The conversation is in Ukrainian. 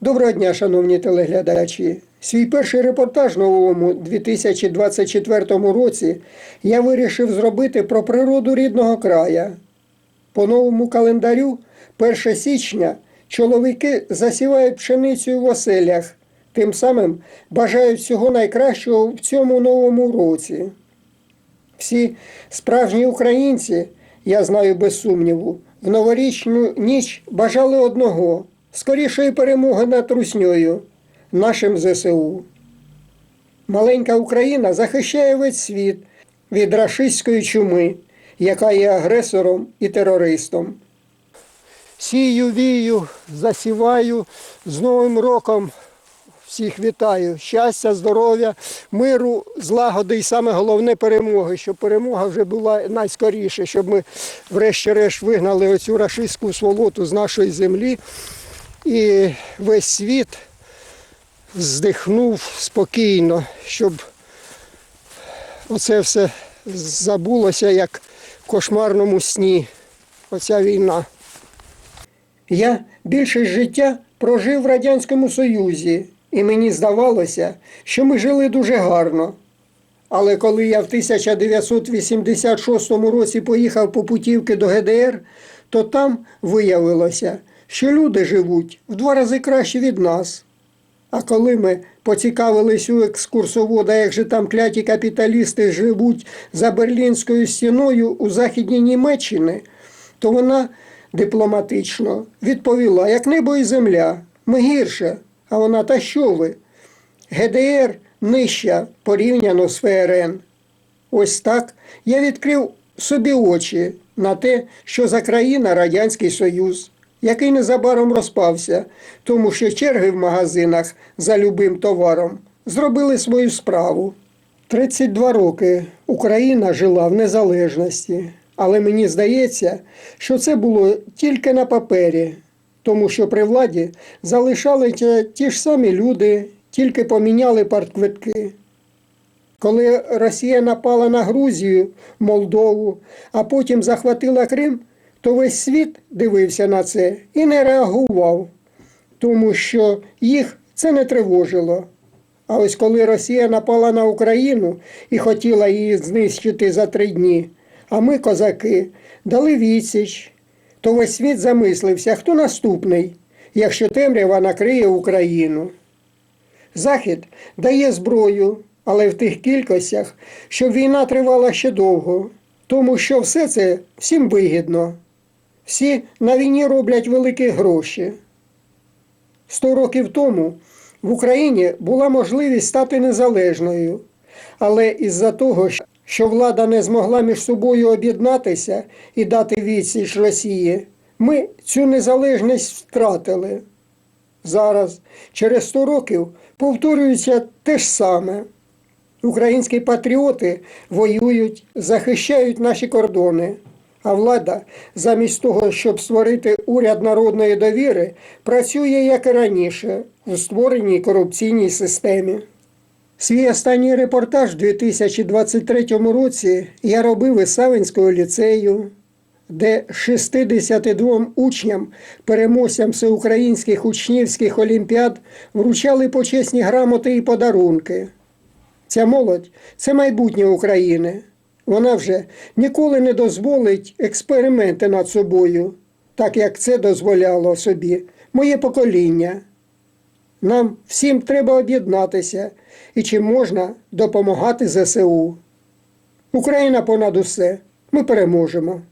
Доброго дня, шановні телеглядачі. Свій перший репортаж новому 2024 році я вирішив зробити про природу рідного края. По новому календарю, 1 січня, чоловіки засівають пшеницю в оселях, тим самим бажають всього найкращого в цьому новому році. Всі справжні українці, я знаю без сумніву, в новорічну ніч бажали одного скорішої перемоги над русньою, нашим ЗСУ. Маленька Україна захищає весь світ від рашистської чуми, яка є агресором і терористом. Сію, вію, засіваю з Новим роком. Всіх вітаю. Щастя, здоров'я, миру, злагоди і саме головне перемоги, щоб перемога вже була найскоріше, щоб ми врешті-решт вигнали оцю рашистську сволоту з нашої землі і весь світ здихнув спокійно, щоб оце все забулося як в кошмарному сні. Оця війна. Я більшість життя прожив в Радянському Союзі, і мені здавалося, що ми жили дуже гарно. Але коли я в 1986 році поїхав по путівки до ГДР, то там виявилося, що люди живуть в два рази краще від нас. А коли ми поцікавились у екскурсовода, як же там кляті капіталісти живуть за Берлінською стіною у Західній Німеччині, то вона дипломатично відповіла, як небо і земля, ми гірше. А вона, та що ви? ГДР нижча порівняно з ФРН. Ось так я відкрив собі очі на те, що за країна Радянський Союз, який незабаром розпався, тому що черги в магазинах за любим товаром зробили свою справу. 32 роки Україна жила в незалежності, але мені здається, що це було тільки на папері, тому що при владі залишалися ті ж самі люди, тільки поміняли партквитки. Коли Росія напала на Грузію, Молдову, а потім захватила Крим, то весь світ дивився на це і не реагував, тому що їх це не тривожило. А ось коли Росія напала на Україну і хотіла її знищити за три дні, а ми, козаки, дали відсіч, то весь світ замислився, хто наступний, якщо темрява накриє Україну. Захід дає зброю, але в тих кількостях, щоб війна тривала ще довго, тому що все це всім вигідно. Всі на війні роблять великі гроші. Сто років тому в Україні була можливість стати незалежною, але із-за того, що влада не змогла між собою об'єднатися і дати відсіч Росії, ми цю незалежність втратили. Зараз, через 100 років, повторюється те ж саме. Українські патріоти воюють, захищають наші кордони. А влада, замість того, щоб створити уряд народної довіри, працює як і раніше у створеній корупційній системі. Свій останній репортаж у 2023 році я робив із Савинського ліцею, де 62 учням, переможцям всеукраїнських учнівських олімпіад, вручали почесні грамоти і подарунки. Ця молодь це майбутнє України. Вона вже ніколи не дозволить експерименти над собою, так як це дозволяло собі моє покоління. Нам всім треба об'єднатися і чи можна допомагати ЗСУ. Україна понад усе. Ми переможемо.